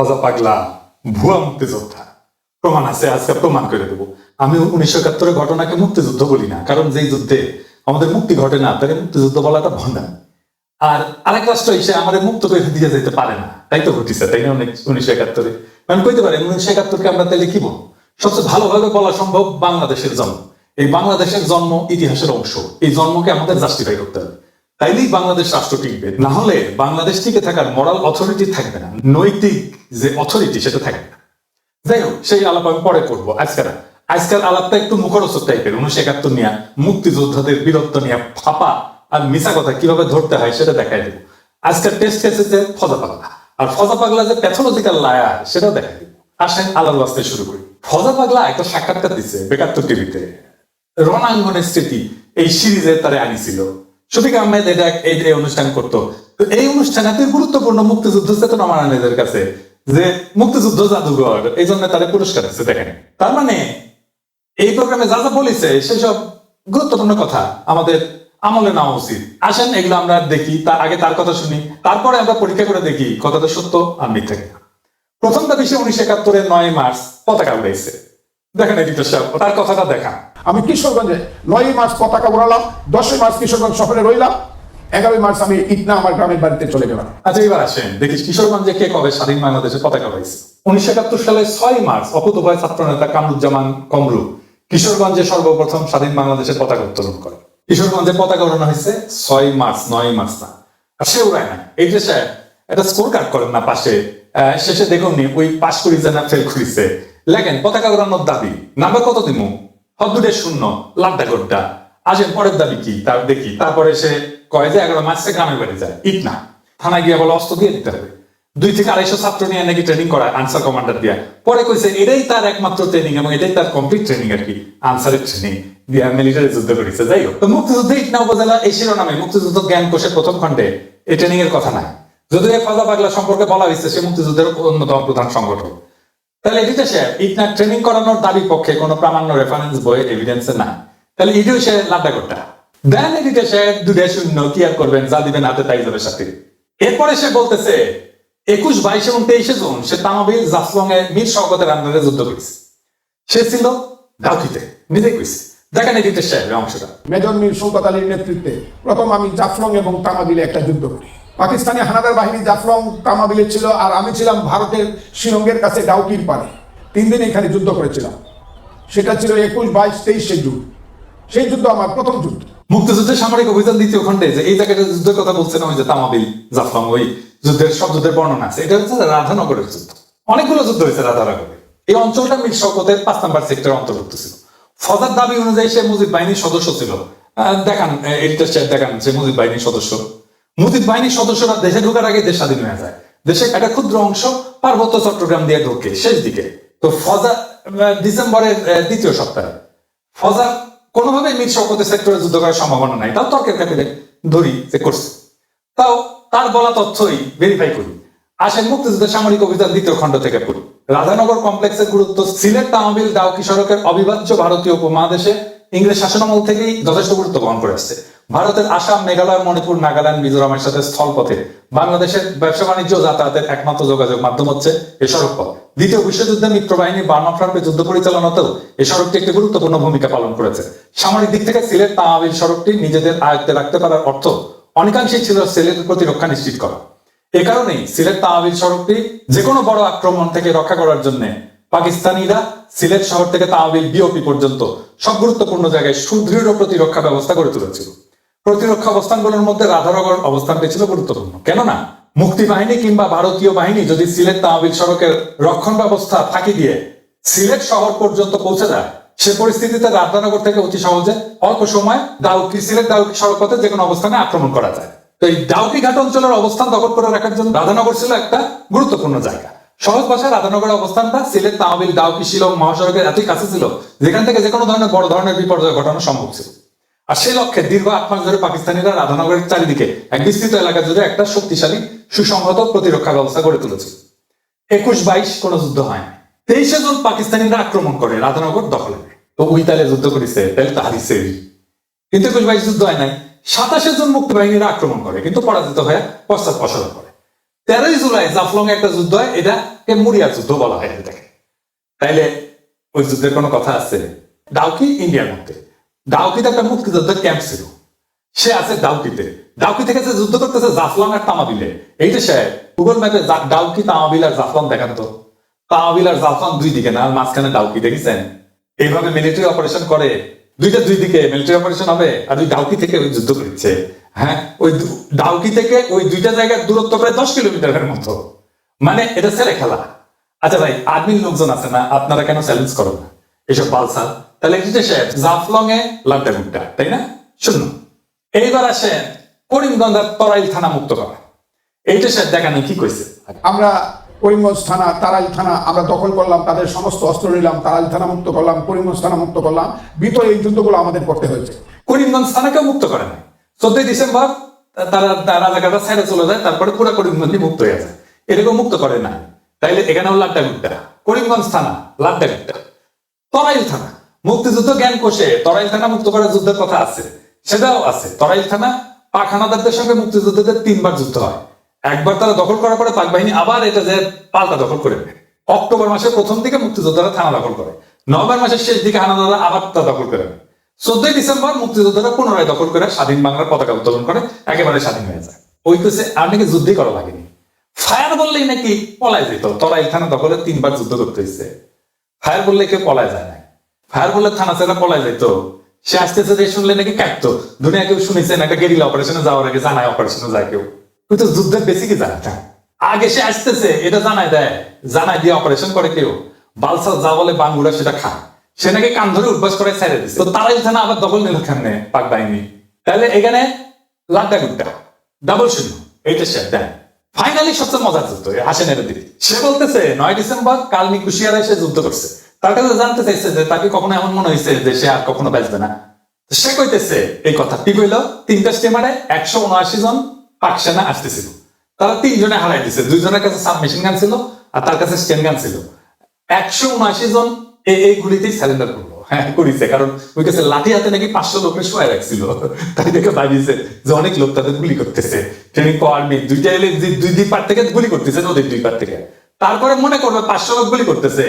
ফজা পাগলা ভুয়া মুক্তিযোদ্ধা। প্রমাণ আছে, আজকে প্রমাণ করে দেবো। আমি উনিশশো একাত্তরের ঘটনাকে মুক্তিযুদ্ধ বলি না, কারণ যেই যুদ্ধে আমাদের মুক্তি ঘটে না, তাকে মুক্তিযুদ্ধ বলাটা ভণ্ডাম আর আরেক রাষ্ট্র এসে আমাদের মুক্ত করে দিয়ে যেতে পারে না, তাই তো ঘটিছে, তাই না অনেক উনিশশো একাত্তরে? আমি কইতে পারি, উনিশশো একাত্তরকে আমরা কি বলব? সবচেয়ে ভালোভাবে বলা সম্ভব বাংলাদেশের জন্ম। এই বাংলাদেশের জন্ম ইতিহাসের অংশ, এই জন্মকে আমাদের জাস্টিফাই করতে হবে। তাইলেই বাংলাদেশ রাষ্ট্র টিকবে। না হলে বাংলাদেশ টিকে থাকার মরাল অথরিটি থাকবে না, নৈতিক যে অথরিটি সেটা থাকবে না। যাই হোক, সেই আলাপ আমি পরে করব। আজকের আজকের আলাপটা একটু মুখরোচক টাইপের, উনিশশো একাত্তর নিয়ে, মুক্তিযোদ্ধাদের বীরত্ব নিয়ে ফাপা আর মিশা কথা কীভাবে ধরতে হয় সেটা দেখাই দেবো। আজকের টেস্ট এসেছে ফজা পাগলা, আর ফজা পাগলা যে প্যাথোলজিক্যাল লায়ার সেটাও দেখাই দেবো। আসেন, আলাল বাস্তে শুরু করি। ফজা পাগলা একটা সাক্ষাৎকার দিচ্ছে বেকাত্তর টিভিতে রণাঙ্গনের স্মৃতি এই সিরিজের তারে আনিছিল। শফিক আহমেদ এটা এই অনুষ্ঠান করতো। তো এই অনুষ্ঠান এত গুরুত্বপূর্ণ মুক্তিযুদ্ধ চেতনা মারানিদের কাছে যে মুক্তিযুদ্ধ জাদুঘর, এই জন্য তারা পুরস্কার দিচ্ছে, দেখেন। তার মানে এই প্রোগ্রামে যা যা বলেছে, সেসব গুরুত্বপূর্ণ কথা আমাদের আমলে নেওয়া উচিত। আসেন, এগুলো আমরা দেখি তার আগে তার কথা শুনি, তারপরে আমরা পরীক্ষা করে দেখি কথাটা সত্য আর মিথ্যা কিনা। প্রথমটা বিষয় উনিশশো একাত্তরের নয় মার্চ পতাকা উড়াইছে। দেখেন এডিটর সাহেব তার কথাটা দেখা আমি কিশোরগঞ্জে নয়ই মার্চ পতাকা উড়ালাম, দশই মার্চ কিশোরগঞ্জ শহরে রইলাম, এগারোই মার্চ আমি ইটনা আমার গ্রামের বাড়িতে চলে গেলাম। আচ্ছা এবার আসেন, দেখিস কিশোরগঞ্জে কে কবে স্বাধীন বাংলাদেশে পতাকা উড়াইছে? উনিশশো একাত্তর সালে ছয় মার্চ, অকুতোভয় ছাত্র নেতা কামরুজ্জামান কমরু কিশোরগঞ্জে সর্বপ্রথম স্বাধীন বাংলাদেশের পতাকা উত্তোলন করে। কিশোরগঞ্জে পতাকা উড়ানো হয়েছে ছয় মার্চ, নয় মার্চ না। আর সে উড়ায় না। এই যে সে একটা স্কোর কার্ড করেন না পাশে শেষে দেখুন ওই পাশ করিছে না ফেল করিছে। লেখেন, পতাকা উড়ানোর দাবি নাম্বার কত দিমু? হদ্দুটে শূন্য লাড্ডা গোড্ডা আসেন পরের দাবি কি? তার দেখি। তারপরে সে কয় যে, এগারো মার্চে গ্রামে বাড়ি যায়। ইট না। থানায় গিয়ে বলে, অস্ত্র দিয়ে দিতে হবে। দুই থেকে আড়াইশো ছাত্র নিয়ে নাকি ট্রেনিং করায় আনসার কমান্ডার দিয়া। পরে কইছে, এটাই তার একমাত্র ট্রেনিং এবং এটাই তার কমপ্লিট ট্রেনিং আর কি। আনসারের ট্রেনিং দিয়া মিলিটারি যুদ্ধ করেছে। যাই হোক মুক্তিযুদ্ধে উপজেলা, এই শিরোনামে মুক্তিযুদ্ধ জ্ঞান কোষের প্রথম খণ্ডে এই ট্রেনিং এর কথা নাই। যদিও ফাজা পাগলা সম্পর্কে বলা হয়েছে, সে মুক্তিযুদ্ধের অন্যতম প্রধান সংগঠন তাহলে এডিটর সাহেব ইটনা ট্রেনিং করানোর দাবির পক্ষে কোনো প্রামাণ্য রেফারেন্স বইয়ের নাই। তাহলে দেন এডিটর সাহেব শূন্য কি আর করবেন, যা দিবেন হাতে তাই যাবে সাথে। এরপরে সে বলতেছে, একুশ, বাইশ এবং তেইশে জুন সে তামাবিল জাফলং এ মীর শওকতের আন্দোলনে যুদ্ধ করেছে সে ছিল ডাউকিতে কইছে দেখেন এডিটর সাহেবের অংশটা। মেজর মীর শৌকত আলীর নেতৃত্বে প্রথম আমি জাফলং এবং তামাবিলে একটা যুদ্ধ করি। পাকিস্তানি হানাদার বাহিনী জাফলং তামাবিলে ছিল, আর আমি ছিলাম ভারতের শিলংয়ের কাছে ডাউকির পারে তিন দিন এখানে যুদ্ধ করেছিলাম। সেটা ছিল একুশ বাইশ তেইশে জুন। সেই যুদ্ধ আমার প্রথম যুদ্ধ। মুক্তিযুদ্ধের সামরিক অভিযান দ্বিতীয় খণ্ডে, যে এই জায়গাটা যুদ্ধের কথা ওই যে তামাবিল জাফলং ওই যুদ্ধের সব যুদ্ধের বর্ণনা আছে। এটা হচ্ছে রাধানগরের যুদ্ধ। অনেকগুলো যুদ্ধ হয়েছে রাধানগরে। এই অঞ্চলটা মীর শওকতের পাঁচ নাম্বার সেক্টর অন্তর্ভুক্ত ছিল। ফজার দাবি অনুযায়ী সে মুজিব বাহিনীর সদস্য ছিল। দেখান এডিটর দেখান, সে মুজিব বাহিনীর সদস্য। মুজিব বাহিনীর সদস্যরা দেশে ঢোকার আগে দেশ স্বাধীন হয়ে যায়। দেশের একটা ক্ষুদ্র অংশ পার্বত্য চট্টগ্রাম দিয়ে ঢোকে শেষ দিকে। তো ফজা ডিসেম্বরের দ্বিতীয় সপ্তাহে। ফজা কোনোভাবে মীর শওকতের সেক্টরে যুদ্ধ করার সম্ভাবনা নাই। তাও তর্কের খাতিরে ধরি যে করছে। তাও তার বলা তথ্যই ভেরিফাই করি। আসেন মুক্তিযুদ্ধের সামরিক অভিযান দ্বিতীয় খণ্ড থেকে পড়ি। রাধানগর কমপ্লেক্সের গুরুত্ব সিলেট তাহমিল ডাউকি সড়কের অবিভাজ্য ভারতীয় উপমহাদেশে ইংরেজ শাসনামল থেকেই যথেষ্ট গুরুত্ব বহন করে আসছে। ভারতের আসাম, মেঘালয়, মণিপুর, নাগাল্যান্ড, মিজোরামের সাথে স্থলপথে বাংলাদেশের ব্যবসা বাণিজ্য যাতায়াতের একমাত্র যোগাযোগ মাধ্যম হচ্ছে এ সড়ক পথ। দ্বিতীয় বিশ্বযুদ্ধে মিত্র বাহিনী বার্মা ফ্রন্টে যুদ্ধ পরিচালনাতেও এই সড়কটি একটি গুরুত্বপূর্ণ ভূমিকা পালন করেছে। সামরিক দিক থেকে সিলেট তাহমিল সড়কটি নিজেদের আয়ত্তে রাখতে পারার অর্থ অনেকাংশেই ছিল সিলেটের প্রতিরক্ষা নিশ্চিত করা। এ কারণেই সিলেট তাহবিল সড়কটি যে কোনো বড় আক্রমণ থেকে রক্ষা করার জন্য পাকিস্তানিরা সিলেট শহর থেকে তাহবিল বিওপি পর্যন্ত সব গুরুত্বপূর্ণ জায়গায় সুদৃঢ় প্রতিরক্ষা ব্যবস্থা গড়ে তুলেছিল। প্রতিরক্ষা অবস্থানগুলোর মধ্যে রাধানগর অবস্থানটি ছিল গুরুত্বপূর্ণ। কেননা মুক্তি বাহিনী কিংবা ভারতীয় বাহিনী যদি সিলেট তাহবিল সড়কের রক্ষণ ব্যবস্থা ফাঁকি দিয়ে সিলেট শহর পর্যন্ত পৌঁছে যায় সে পরিস্থিতিতে রাধানগর থেকে অতি সহজে অল্প সময় দাউকি, সিলেট দাউকি সড়ক পথে যে কোনো অবস্থানে আক্রমণ করা যায়। তো এই ডাউকি ঘাট অঞ্চলের অবস্থান দখল করে রাখার জন্য রাধানগর ছিল একটা গুরুত্বপূর্ণ জায়গা। সহজ ভাষায় রাধানগরের অবস্থানটা সিলেট তাহবিল ডাউকি শিলং মহাসড়কের এতই কাছে ছিল, যেখান থেকে যে কোনো ধরনের বড় ধরনের বিপর্যয় ঘটানো সম্ভব ছিল। আর সেই লক্ষ্যে দীর্ঘ আট মাস ধরে পাকিস্তানিরা রাধানগরের চারিদিকে এক বিস্তৃত এলাকা জুড়ে একটা শক্তিশালী, সুসংহত প্রতিরক্ষা ব্যবস্থা গড়ে তুলেছে। একুশ বাইশ কোনো যুদ্ধ হয় না তেইশে জন পাকিস্তানিরা আক্রমণ করে, রাধানগর দখলে। তো ওই তালে যুদ্ধ করেছে তাহলে তো হারিছে কিন্তু একুশ বাইশ যুদ্ধ হয় নাই। সাতাশে জন মুক্তি বাহিনীরা আক্রমণ করে, কিন্তু পরাজিত হয়ে পশ্চাৎ পসরা করে। তেরোই জুলাই জাফলং একটা যুদ্ধ হয়, এটাকে মুরিয়া যুদ্ধ বলা হয় এটাকে। তাইলে ওই যুদ্ধের কোনো কথা আছে? ডাউকি ইন্ডিয়ার মধ্যে? ডাউকিতে একটা মুক্তিযোদ্ধার ক্যাম্প ছিল। সে আছে ডাউকিতে ডাউকি থেকে যে যুদ্ধ করতেছে জাফলং আর তামাবিলে এইটা সে গুগল ম্যাপে ডাউকি তামাবিল আর জাফলং দেখান তো। তামাবিল আর জাফলং দুই দিকে না মাঝখানে ডাউকি দেখেছেন? এইভাবে মিলিটারি অপারেশন করে। দুইটা দুই দিকে মিলিটারি অপারেশন হবে, আর ওই ডাউকি থেকে ওই যুদ্ধ করছে। হ্যাঁ ওই ডাউকি থেকে ওই দুইটা জায়গার দূরত্ব প্রায় দশ কিলোমিটারের মতো। মানে এটা ছেলে খেলা আচ্ছা ভাই আর্মির লোকজন আছে না, আপনারা কেন চ্যালেঞ্জ করো না? এসব বালসা তাহলে এটা সে জাফলং এ লাড্ডা গুড্ডা তাই না? শূন্য এইবার আসে করিমগঞ্জ আর তরাইল থানা মুক্ত করা। এইটা সে দেখানো কি কইছে। আমরা করিমগঞ্জ থানা তারাইল থানা আমরা দখল করলাম তাদের সমস্ত অস্ত্র নিলাম তারাইল থানা মুক্ত করলাম করিমগঞ্জ থানা মুক্ত করলাম ভিতরে এই যুদ্ধগুলো আমাদের করতে হয়েছে। করিমগঞ্জ থানাকেও মুক্ত করে নাই। চোদ্দই ডিসেম্বর তারা তারা রাজাকাররা ছেড়ে চলে যায় তারপরে পুরো করিমগঞ্জ মুক্ত হয়ে যায়। এরকম মুক্ত করে না তাইলে এখানেও লাড্ডা গুড্ডা করিমগঞ্জ থানা লাড্ডা গুড্ডা তরাইল থানা। মুক্তিযুদ্ধ জ্ঞান কোষে তরাইল থানা মুক্ত করার যুদ্ধের কথা আছে। সেটাও আছে। তরাইল থানা পাক হানাদারদের সঙ্গে মুক্তিযুদ্ধদের তিনবার যুদ্ধ হয়। একবার তারা দখল করার পরে পাক বাহিনী আবার এটা যে পাল্টা দখল করে নেয়। অক্টোবর মাসের প্রথম দিকে মুক্তিযোদ্ধারা থানা দখল করে। নভেম্বর মাসের শেষ দিকে হানাদাররা আবার তা দখল করে নেয়। চোদ্দই ডিসেম্বর মুক্তিযোদ্ধারা পুনরায় দখল করে স্বাধীন বাংলার পতাকা উত্তোলন করে, একেবারে স্বাধীন হয়ে যায়। ওই কেসে আর নাকি যুদ্ধই করা লাগেনি। ফায়ার বললেই নাকি পলায় যেত। তরাইল থানা দখলে তিনবার যুদ্ধ করতে হয়েছে ফায়ার বললে কেউ পলায় যায় না ফায়ার বললে থানা ছেড়ে পলায় যেত সে আসতেছে যে শুনলে নাকি কাঁপতো দুনিয়া কেউ শুনেছেন একটা গেরিলা অপারেশনে যাওয়ার আগে জানায় অপারেশনে যায় কেউ। তো যুদ্ধের বেশি কি জানা। আগে সে আসতেছে, এটা জানায় দেয়। জানায় দিয়ে অপারেশন করে কেউ। বালসা যা বলে বাঙ্গুরা সেটা খায়। সে নাকি কান ধরে উঠবাস করে ছেড়ে দিচ্ছে তো তারাই থানা আবার দখল নিল কেমনে পাক বাহিনী? তাহলে এখানে লাড্ডা গুড্ডা ডাবল শূন্য। এইটা সে দেয় ফাইনালি সবচেয়ে মজার যুদ্ধ, এই হাসিনের দিদি সে বলতেছে, নয় ডিসেম্বর, কালনি কুশিয়ারা এসে যুদ্ধ করছে। তার কাছে জানতে চাইছে যে তাকে কখনো এমন মনে হয়েছে যে সে আর কখনো বাঁচবে না। সে কইতেছে, এই কথা কি কইল? তিনটা স্টিমারে একশো উনআশি জন পাক সেনা আসতেছিল। তারা তিনজনে হারাই দিছে। দুইজনের কাছে সাব মেশিন গান ছিল আর তার কাছে স্টেন গান ছিল। একশো উনআশি জন এই গুলিতেই স্যালেন্ডার করল হ্যাঁ করিছে। কারণ ওই কাছে লাঠি হাতে নাকি পাঁচশো লোকের শোয়া রাখছিল। তাই দেখে ভাবিছে যে অনেক লোক তাদের গুলি করতেছে। ট্রেনিং পাওয়ার নেই, দুইটা এলে দুই দুই পার থেকে গুলি করতেছে ওদের দুই পার থেকে। তারপরে মনে করবে পাঁচশো লোক গুলি করতেছে।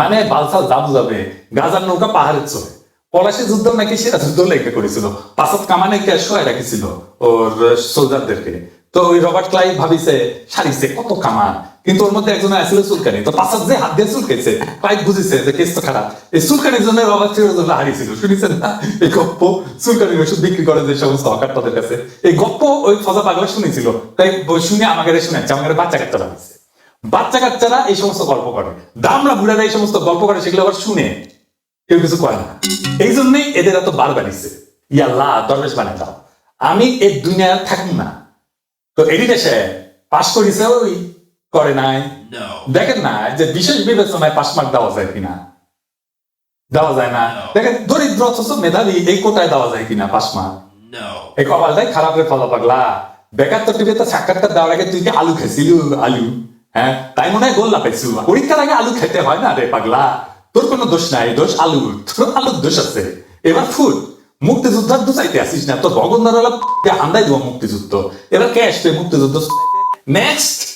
মানে বালসাল জাবু যাবে, গাজার নৌকা পাহাড়ের চলে পলাশি যুদ্ধ নাকি সেটা যুদ্ধ লেগে করেছিল। পাঁচত কামানে কে শোয়া রাখিছিল ওর সোলজারদেরকে তো ওই রবার্ট ক্লাইভ ভাবিছে, সারিছে, কত কামান কিন্তু ওর মধ্যে একজন আসলে চুলকানি। তো পাঁচাত যে হাত দিয়ে চুলকেছে, ক্লাইভ বুঝেছে যে কেস তো খারাপ। এই চুলকানির জন্য রবার্ট ফিরোজুল্লাহ হারিয়েছিল, শুনেছেন না? এই গপ্প চুলকানির ওষুধ বিক্রি করে যে সমস্ত হকার তাদের কাছে। এই গপ্প ওই ফজা পাগলা শুনেছিল। তাই শুনে আমাকে শুনেছে আমাকে বাচ্চা কাচ্চা ভাবিছে বাচ্চা কাচ্চারা এই সমস্ত গল্প করে। দামরা বুড়ারা এই সমস্ত গল্প করে, সেগুলো আবার শুনে কেউ কিছু করে না। এই জন্যই এদের এত বার বাড়িছে ইয়াল্লাহ, দরবেশ বানাই দাও। আমি এই দুনিয়ায় থাকুন না। তো এডিটে সে পাশ করিছে ওই করে নাই। দেখেন না যে বিশেষ বিবেচনায় পাশ মার্ক দেওয়া যায় কিনা? দেওয়া যায় না। দেখেন দরিদ্র অথচ মেধাবী এই কোটায় দেওয়া যায় কিনা পাশ মার্ক এই কপালটাই খারাপ রে ফলা পাগলা বেকার তো টিভিতে সাক্ষাৎকার দেওয়ার আগে তুই কি আলু খেয়েছিল আলু? হ্যাঁ তাই মনে হয় গোল্লা পাইছু পরীক্ষার আগে আলু খেতে হয় না রে পাগলা। তোর কোনো দোষ নাই দোষ আলুর। তোর আলুর দোষ আছে। এবার ফুট। মুক্তিযোদ্ধার তো চাইতে আসিস না। তোর ভগন্দার হান্দাই দিব মুক্তিযুদ্ধ। এবার কে আসবে মুক্তিযুদ্ধ নেক্সট